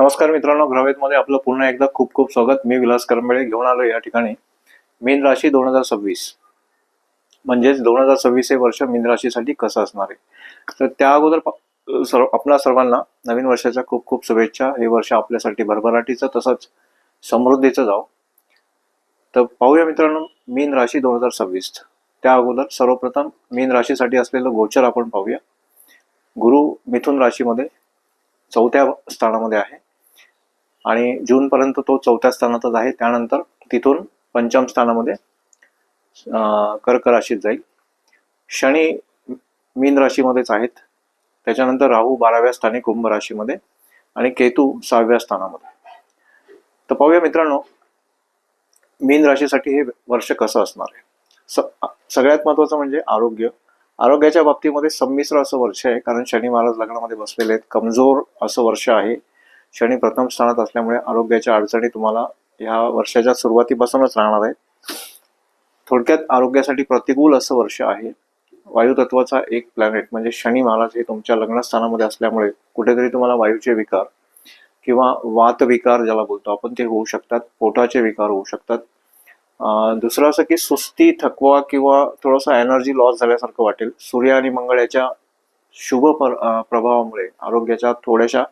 नमस्कार मित्रांनो मध्ये आपलं पुन्हा एकदा खूप खूप स्वागत. मी विलास करंबळे घेऊन आलो या ठिकाणी. मीन राशी दोन हजार सव्वीस. म्हणजेच दोन हजार सव्वीस हे वर्ष मीन राशीसाठी कसं असणार आहे? तर त्या अगोदर सर्व आपल्या सर्वांना नवीन वर्षाच्या खूप खूप शुभेच्छा. हे वर्ष आपल्यासाठी भरभराटीचं तसंच समृद्धीचं जावं. तर पाहूया मित्रांनो मीन राशी दोन हजार सव्वीस. त्या अगोदर सर्वप्रथम मीन राशीसाठी असलेलं गोचर आपण पाहूया. गुरु मिथुन राशीमध्ये चौथ्या स्थानामध्ये आहे. आणि जून पर्यंत तो चौथ्या स्थानातच आहे त्यानंतर तिथून पंचम स्थानामध्ये कर्क राशीत जाईल. शनी मीन राशीमध्येच आहेत. त्याच्यानंतर राहू बाराव्या स्थानी कुंभ राशीमध्ये आणि केतू सहाव्या स्थानामध्ये. तर पाहूया मित्रांनो मीन राशीसाठी हे वर्ष कसं असणार आहे? स- सगळ्यात महत्वाचं म्हणजे आरोग्य. आरोग्याच्या बाबतीमध्ये संमिश्र असं वर्ष आहे कारण शनी महाराज लग्नामध्ये बसलेले आहेत. कमजोर असं वर्ष आहे. शनी प्रथम स्थानात असल्यामुळे आरोग्याच्या अडचणी तुम्हाला ह्या वर्षाच्या सुरुवातीपासूनच राहणार आहेत. थोडक्यात आरोग्यासाठी प्रतिकूल असं वर्ष आहे. वायुतत्वाचा एक प्लॅनेट म्हणजे शनी महाराज हे तुमच्या लग्नस्थानामध्ये असल्यामुळे कुठेतरी तुम्हाला वायूचे विकार किंवा वात विकार ज्याला बोलतो आपण ते होऊ शकतात पोटाचे विकार होऊ शकतात. दुसरं असं की सुस्ती थकवा किंवा थोडासा एनर्जी लॉस झाल्यासारखं वाटेल. सूर्य आणि मंगळ याच्या शुभ पर प्रभावामुळे आरोग्याच्या थोड्याशा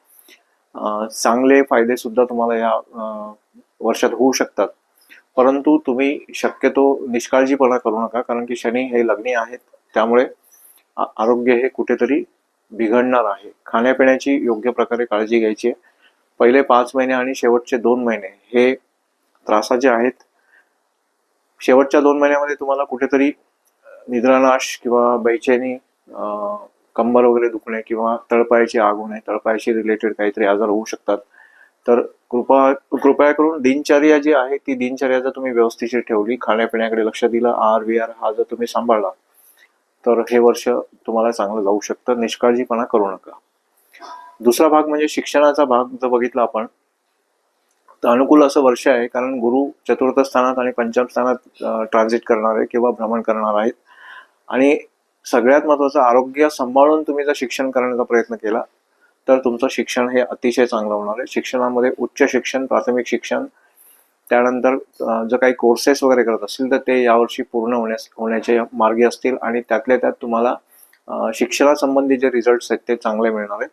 चांगले फायदे सुद्धा तुम्हाला या वर्षात होऊ शकतात. परंतु तुम्ही शक्यतो निष्काळजीपणा करू नका कारण की शनी हे लग्नी आहेत त्यामुळे आरोग्य हे कुठेतरी बिघडणार आहे. खाण्यापिण्याची योग्य प्रकारे काळजी घ्यायची आहे. पहिले पाच महिने आणि शेवटचे दोन महिने हे त्रासाचे आहेत. शेवटच्या दोन महिन्यामध्ये तुम्हाला कुठेतरी निद्रानाश किंवा बेचैनी कंबर वगैरे दुखणे किंवा तळपायाची आग होणे तळपायाशी रिलेटेड काहीतरी आजार होऊ शकतात. तर कृपा कृपया करून दिनचर्या जी आहे ती दिनचर्या जर तुम्ही व्यवस्थिशीर ठेवली खाण्यापिण्याकडे लक्ष दिलं आर वी आर हा जर तुम्ही सांभाळला तर हे वर्ष तुम्हाला चांगलं जाऊ शकतं. निष्काळजीपणा करू नका. दुसरा भाग म्हणजे शिक्षणाचा भाग जर बघितला आपण तर अनुकूल असं वर्ष आहे कारण गुरु चतुर्थ स्थानात आणि पंचम स्थानात ट्रान्झिट करणार आहे किंवा भ्रमण करणार आहेत. आणि सगळ्यात महत्वाचं आरोग्य सांभाळून तुम्ही जर शिक्षण करण्याचा प्रयत्न केला तर तुमचं शिक्षण हे अतिशय चांगलं होणार आहे. शिक्षणामध्ये उच्च शिक्षण प्राथमिक शिक्षण त्यानंतर जर काही कोर्सेस वगैरे करत असतील तर ते यावर्षी पूर्ण होण्यास होण्याचे मार्गी असतील आणि त्यातल्या त्यात तुम्हाला शिक्षणासंबंधी जे रिझल्ट आहेत ते चांगले मिळणार आहेत.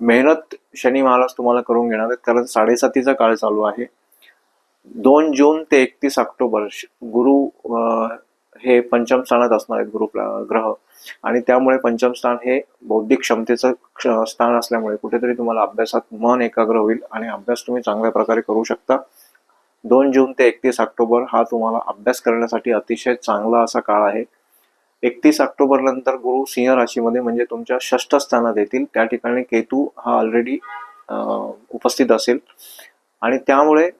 मेहनत शनी महाराज तुम्हाला करून घेणार आहेत कारण साडेसातीचा काळ चालू आहे. दोन जून ते एकतीस ऑक्टोबर श- गुरु हे पंचम स्थानात असणार आहेत गुरुप ग्रह. आणि त्यामुळे पंचम स्थान हे बौद्धिक क्षमतेचं क्ष- स्थान असल्यामुळे कुठेतरी तुम्हाला अभ्यासात मन एकाग्र होईल आणि अभ्यास तुम्ही चांगल्या प्रकारे करू शकता. दोन जून ते एकतीस ऑक्टोबर हा तुम्हाला अभ्यास करण्यासाठी अतिशय चांगला असा काळ आहे. एकतीस ऑक्टोबर नंतर गुरु सिंह राशीमध्ये म्हणजे तुमच्या षष्ठ स्थानात येतील. त्या ठिकाणी केतू हा ऑलरेडी उपस्थित असेल. आणि त्यामुळे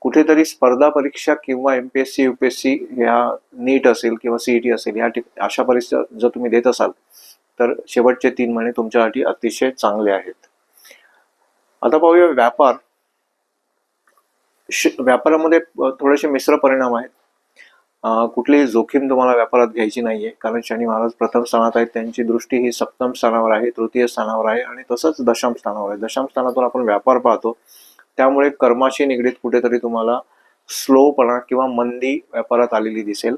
कुठेतरी स्पर्धा परीक्षा किंवा एमपीएससी सी ह्या नीट असेल किंवा सीईटी असेल या अशा परीक्षा जर तुम्ही देत असाल तर शेवटचे तीन महिने तुमच्यासाठी अतिशय चांगले आहेत. आता पाहूया व्यापार. श- व्यापारामध्ये थोडेसे मिश्र परिणाम आहेत. कुठलीही जोखीम तुम्हाला व्यापारात घ्यायची नाहीये कारण शनी महाराज प्रथम स्थानात आहेत त्यांची दृष्टी ही सप्तम स्थानावर आहे तृतीय स्थानावर आहे आणि तसंच दशम स्थानावर आहे. दशम स्थानातून आपण व्यापार पाहतो. त्यामुळे कर्माशी निगडीत कुठेतरी तुम्हाला स्लोपणा किंवा मंदी व्यापारात आलेली दिसेल.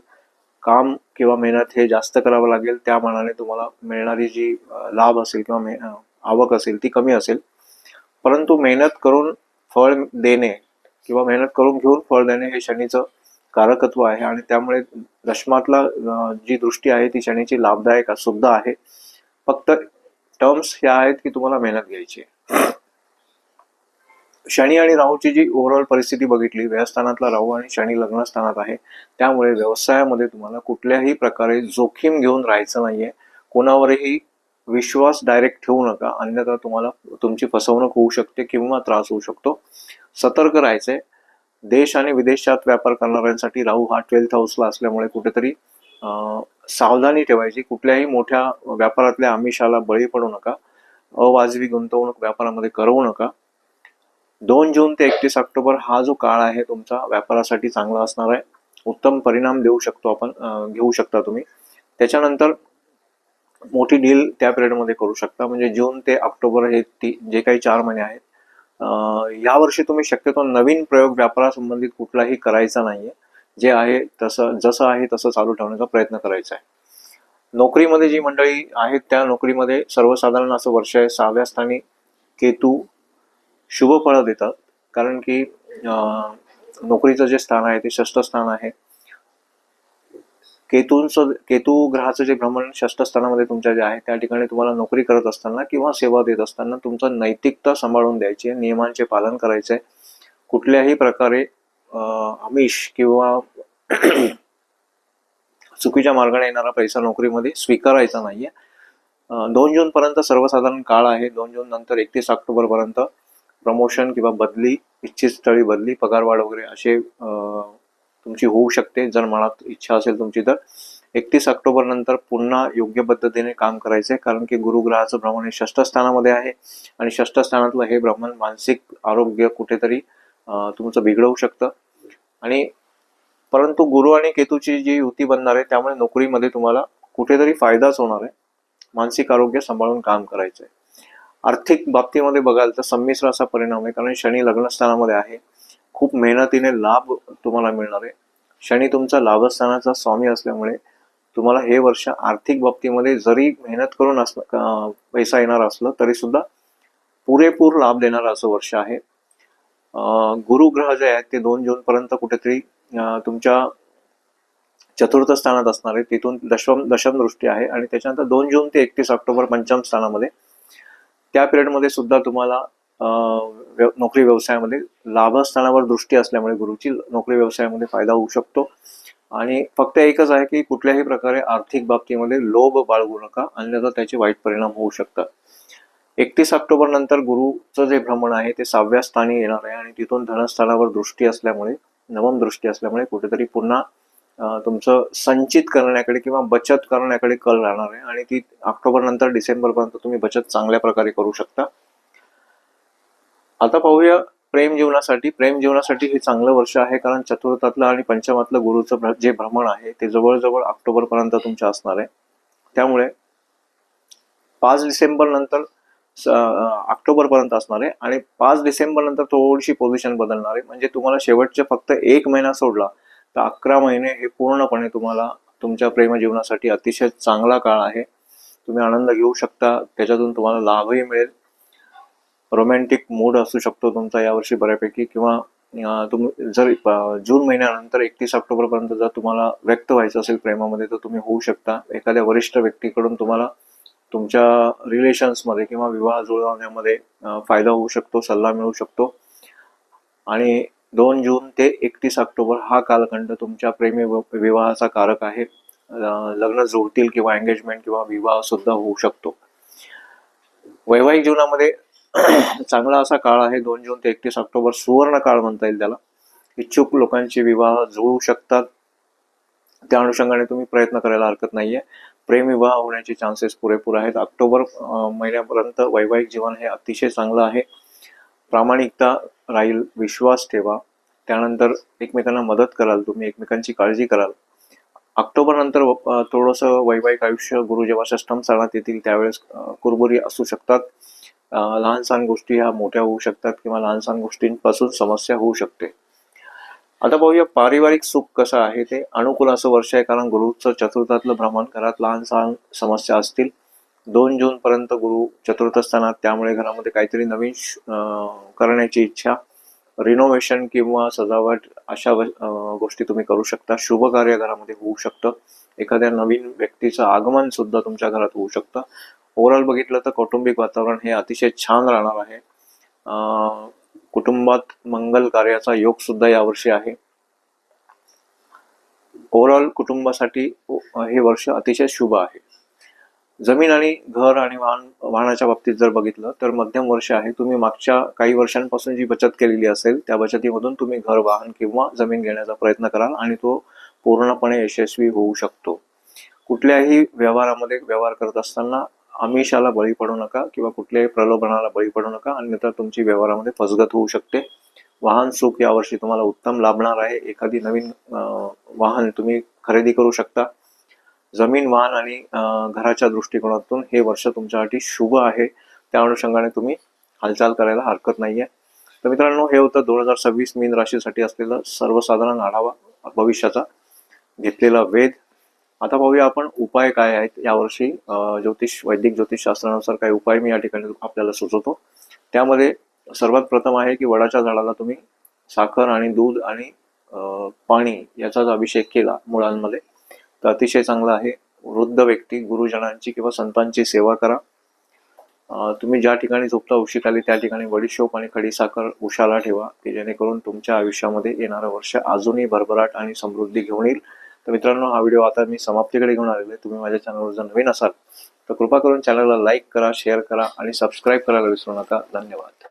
काम किंवा मेहनत हे जास्त करावं लागेल. त्या मनाने तुम्हाला मिळणारी जी लाभ असेल किंवा मे- आवक असेल ती कमी असेल. परंतु मेहनत करून फळ देणे किंवा मेहनत करून घेऊन फळ देणे हे शनीचं कारकत्व आहे आणि त्यामुळे दशमातला जी दृष्टी आहे ती शनीची लाभदायक सुद्धा आहे. फक्त टर्म्स ह्या आहेत की तुम्हाला मेहनत घ्यायची आहे. शनी आणि राहूची जी ओव्हरऑल परिस्थिती बघितली व्यवस्थानातला राहू आणि शनी लग्नस्थानात आहे त्यामुळे व्यवसायामध्ये तुम्हाला कुठल्याही प्रकारे जोखीम घेऊन राहायचं नाहीये. कोणावरही विश्वास डायरेक्ट ठेवू नका अन्यथा तुम्हाला तुमची फसवणूक होऊ शकते किंवा त्रास होऊ शकतो. सतर्क राहायचंय. देश आणि विदेशात व्यापार करणाऱ्यांसाठी राहू हा ट्वेल्थ हाऊसला असल्यामुळे कुठेतरी सावधानी ठेवायची. कुठल्याही मोठ्या व्यापारातल्या आमिषाला बळी पडू नका. अवाजवी गुंतवणूक व्यापारामध्ये करवू नका. दोन जून ते एकतीस ऑक्टोबर हा जो काळ आहे तुमचा व्यापारासाठी चांगला असणार आहे. उत्तम परिणाम देऊ शकतो आपण घेऊ शकता तुम्ही. त्याच्यानंतर मोठी डील त्या पिरियडमध्ये करू शकता. म्हणजे जून ते ऑक्टोबर हे ती जे काही चार महिने आहेत यावर्षी तुम्ही शक्यतो नवीन प्रयोग व्यापारासंबंधित कुठलाही करायचा नाहीये. जे आहे तसं जसं आहे तसं चालू ठेवण्याचा प्रयत्न करायचा आहे. नोकरीमध्ये जी मंडळी आहेत त्या नोकरीमध्ये सर्वसाधारण असं वर्ष आहे. सहाव्या स्थानी केतू शुभ फळं देतात. कारण की नोकरीचं जे स्थान आहे ते षष्ठ स्थान आहे. केतूंचं केतू ग्रहाचं जे भ्रमण षष्ठ स्थानामध्ये तुमच्या जे आहे त्या ठिकाणी तुम्हाला नोकरी करत असताना किंवा सेवा देत असताना तुमचं नैतिकता सांभाळून द्यायची आहे नियमांचे पालन करायचे आहे. कुठल्याही प्रकारे आमिष किंवा चुकीच्या मार्गाने येणारा पैसा नोकरीमध्ये स्वीकारायचा नाहीये. आहे दोन जून पर्यंत सर्वसाधारण काळ आहे. दोन जून नंतर एकतीस ऑक्टोबर पर्यंत प्रमोशन किंवा बदली इच्छित स्थळी बदली पगारवाढ वगैरे असे तुमची होऊ शकते. जर मनात इच्छा असेल तुमची तर. एकतीस ऑक्टोबर नंतर पुन्हा योग्य पद्धतीने काम करायचंय कारण की गुरुग्रहाचं भ्रमण हे षष्ठ स्थानामध्ये आहे आणि षष्ठस्थानातलं हे भ्रमण मानसिक आरोग्य कुठेतरी तुमचं बिघडवू शकतं. आणि परंतु गुरु आणि केतूची जी युती बनणार आहे त्यामुळे नोकरीमध्ये तुम्हाला कुठेतरी फायदाच होणार आहे. मानसिक आरोग्य सांभाळून काम करायचं आहे आर्थिक बाबतीमध्ये बघाल तर संमिश्र असा परिणाम आहे. कारण शनी लग्नस्थानामध्ये आहे. खूप मेहनतीने लाभ तुम्हाला मिळणार आहे. शनी तुमचा लाभस्थानाचा स्वामी असल्यामुळे तुम्हाला हे वर्ष आर्थिक बाबतीमध्ये जरी मेहनत करून असलं पैसा येणार असलं तरी सुद्धा पुरेपूर लाभ देणारं असं वर्ष आहे. गुरुग्रह जे आहेत ते दोन जून पर्यंत कुठेतरी तुमच्या चतुर्थ स्थानात असणार आहे. तिथून दशम दशम दृष्टी आहे. आणि त्याच्यानंतर दोन जून ते एकतीस ऑक्टोबर पंचम स्थानामध्ये त्या पिरियडमध्ये सुद्धा तुम्हाला अं, नोकरी व्यवसायामध्ये लाभस्थानावर दृष्टी असल्यामुळे गुरुची नोकरी व्यवसायामध्ये फायदा होऊ शकतो. आणि फक्त एकच आहे की कुठल्याही प्रकारे आर्थिक बाबतीमध्ये लोभ बाळगू नका अन्यथा त्याचे वाईट परिणाम होऊ शकतात. एकतीस ऑक्टोबर नंतर गुरुचं जे भ्रमण आहे ते सहाव्या स्थानी येणार आहे आणि तिथून धनस्थानावर दृष्टी असल्यामुळे नवम दृष्टी असल्यामुळे कुठेतरी पुन्हा तुमचं संचित करण्याकडे किंवा बचत करण्याकडे कल राहणार आहे आणि ती ऑक्टोबर नंतर डिसेंबर पर्यंत तुम्ही बचत चांगल्या प्रकारे करू शकता. आता पाहूया प्रेम जीवनासाठी. प्रेम जीवनासाठी हे चांगलं वर्ष आहे कारण चतुर्थातलं आणि पंचमातलं गुरुचं जे भ्रमण आहे ते जवळजवळ ऑक्टोबर पर्यंत तुमच्या असणार आहे. त्यामुळे पाच डिसेंबर नंतर ऑक्टोबर पर्यंत असणार आहे आणि पाच डिसेंबर नंतर थोडीशी पोझिशन बदलणार आहे. म्हणजे तुम्हाला शेवटचे फक्त एक महिना सोडला तर अकरा महिने हे पूर्णपणे तुम्हाला तुमच्या प्रेमजीवनासाठी अतिशय चांगला काळ आहे. तुम्ही आनंद घेऊ शकता. त्याच्यातून तुम्हाला लाभही मिळेल. रोमॅन्टिक मूड असू शकतो तुमचा यावर्षी बऱ्यापैकी किंवा तुम तुम्ही जर जून महिन्यानंतर एकतीस ऑक्टोबरपर्यंत जर तुम्हाला व्यक्त व्हायचं असेल प्रेमामध्ये तर तुम्ही होऊ शकता. एखाद्या वरिष्ठ व्यक्तीकडून तुम्हाला तुमच्या रिलेशन्समध्ये किंवा विवाह जुळवण्यामध्ये फायदा होऊ शकतो सल्ला मिळू शकतो. आणि दोन जून ते एकतीस ऑक्टोबर हा कालखंड तुमच्या प्रेमी व- विवाहाचा कारक आहे. लग्न जुळतील किंवा एंगेजमेंट किंवा विवाह सुद्धा होऊ शकतो. वैवाहिक जीवनामध्ये चांगला असा काळ आहे दोन जून ते एकतीस ऑक्टोबर सुवर्ण काळ म्हणता येईल त्याला. इच्छुक लोकांचे विवाह जुळू शकतात. त्या अनुषंगाने तुम्ही प्रयत्न करायला हरकत नाहीये. प्रेमविवाह होण्याचे चान्सेस पुरेपूर आहेत. ऑक्टोबर महिन्यापर्यंत वैवाहिक जीवन हे अतिशय चांगलं आहे. प्रामाणिकता राहील विश्वास ठेवा. त्यानंतर एकमेकांना मदत कराल तुम्ही एकमेकांची काळजी कराल. ऑक्टोबर नंतर थोडंसं वैवाहिक आयुष्य गुरु जेव्हा षष्टम स्थानात येतील त्यावेळेस कुरबुरी असू शकतात. लहान सहान गोष्टी ह्या मोठ्या होऊ शकतात किंवा लहान सहान गोष्टींपासून समस्या होऊ शकते. आता पाहूया पारिवारिक सुख कसं आहे ते. अनुकूल असं वर्ष आहे कारण गुरुचं चतुर्थातलं भ्रमण घरात लहान सहान समस्या असतील. दोन जून पर्यंत गुरु चतुर्थ स्थानात त्यामुळे घरामध्ये काहीतरी नवीन श- करण्याची इच्छा रिनोव्हेशन किंवा सजावट अशा गोष्टी तुम्ही करू शकता. शुभ कार्य घरामध्ये होऊ शकतं. एखाद्या नवीन व्यक्तीचं आगमन सुद्धा तुमच्या घरात होऊ शकतं. ओव्हरऑल बघितलं तर कौटुंबिक वातावरण हे अतिशय छान राहणार आहे. कुटुंबात मंगल कार्याचा योग सुद्धा यावर्षी आहे. ओव्हरऑल कुटुंबासाठी हे वर्ष अतिशय शुभ आहे. जमीन आणि घर आणि वाहन वाहनाच्या बाबतीत जर बघितलं तर मध्यम वर्ष आहे. तुम्ही मागच्या काही वर्षांपासून जी बचत केलेली असेल त्या बचतीमधून तुम्ही घर वाहन किंवा जमीन घेण्याचा प्रयत्न कराल आणि तो पूर्णपणे यशस्वी होऊ शकतो. कुठल्याही व्यवहारामध्ये व्यवहार करत असताना आमिषाला बळी पडू नका किंवा कुठल्याही प्रलोभनाला बळी पडू नका. अन्यथा तुमची व्यवहारामध्ये फसगत होऊ शकते. वाहन सुख यावर्षी तुम्हाला उत्तम लाभणार आहे. एखादी नवीन वाहन तुम्ही खरेदी करू शकता. जमीन वाहन आणि घराच्या दृष्टिकोनातून हे वर्ष तुमच्यासाठी शुभ आहे. त्या अनुषंगाने तुम्ही हालचाल करायला हरकत नाहीये. तर मित्रांनो हे होतं दोन हजार सव्वीस मीन राशीसाठी असलेलं सर्वसाधारण आढावा भविष्याचा घेतलेला वेध. आता पाहूया आपण उपाय काय आहेत यावर्षी ज्योतिष वैदिक ज्योतिष शास्त्रानुसार काही उपाय मी या ठिकाणी आपल्याला सुचवतो. त्यामध्ये सर्वात प्रथम आहे की वडाच्या झाडाला तुम्ही साखर आणि दूध आणि पाणी याचाच अभिषेक केला मुळांमध्ये. तर अतिशय चांगलं आहे. वृद्ध व्यक्ती गुरुजनांची किंवा संतांची सेवा करा. तुम्ही ज्या ठिकाणी झोपता आली त्या ठिकाणी बडीशोप आणि खडीसाखर उशाला ठेवा की जेणेकरून तुमच्या आयुष्यामध्ये येणारं वर्ष अजूनही भरभराट आणि समृद्धी घेऊन येईल. तर मित्रांनो हा व्हिडिओ आता मी समाप्तीकडे घेऊन आलेलो आहे. तुम्ही माझ्या चॅनलवर जर नवीन असाल तर कृपा करून चॅनलला लाईक करा शेअर करा आणि सबस्क्राईब करायला विसरू नका. धन्यवाद.